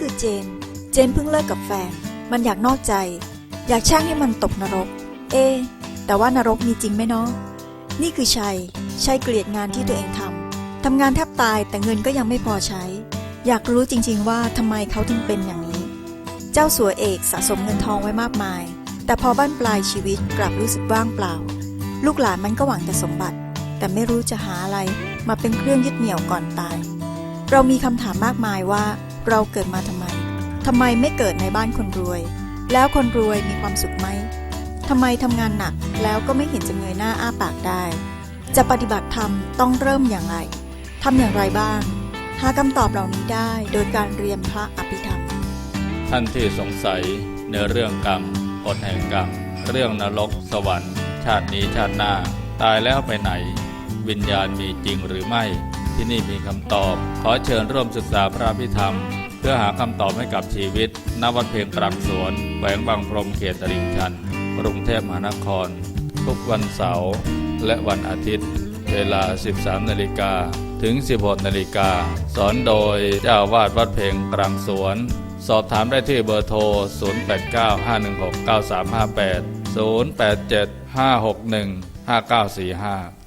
คือเจน เจนเพิ่งเลิกกับแฟน มันอยากนอกใจ อยากช่างให้มันตกนรก เอ แต่ว่านรกมีจริงไหมเนาะนี่คือชัย ชัยเกลียดงานที่ตัวเองทำ ทำงานแทบตายแต่เงินก็ยังไม่พอใช้ อยากรู้จริง ๆ ว่าทำไมเขาถึงเป็นอย่างนี้ เจ้าสัวเอกสะสมเงินทองไว้มากมาย แต่พอบ้านปลายชีวิตกลับรู้สึกว่างเปล่า ลูกหลานมันก็หวังแต่สมบัติ แต่ไม่รู้จะหาอะไรมาเป็นเครื่องยึดเหนี่ยวก่อนตาย เรามีคำถามมากมายว่า เราเกิดมาทำไม ทำไมไม่เกิดในบ้านคนรวย แล้วคนรวยมีความสุขไหมทำไมทำงานหนักแล้วก็ไม่เห็นจะเงยหน้าอ้าปากได้ จะปฏิบัติธรรมต้องเริ่มอย่างไรทำอย่างไรบ้าง หาคำตอบเหล่านี้ได้โดยการเรียนพระอภิธรรม ท่านที่สงสัยในเรื่องกรรมกฎแห่งกรรม เรื่องนรกสวรรค์ ชาตินี้ชาติหน้า ตายแล้วไปไหน วิญญาณมีจริงหรือไม่ ที่นี่มีคำตอบ ขอเชิญร่วมศึกษาพระพิธรรม พื่อหาคำตอบให้กับชีวิตณวัดเพียงปรักสวนแขวงบางพรมเขตตลิ่งชัน กรุงเทพมหานคร ทุกวันเสาร์และวันอาทิตย์ เวลา 13 นาฬิกาถึง 16 นาฬิกา สอนโดยเจ้าวาดวัดเพลงกลางสวน สอบถามได้ที่เบอร์โทร 0895169358 087 561 5945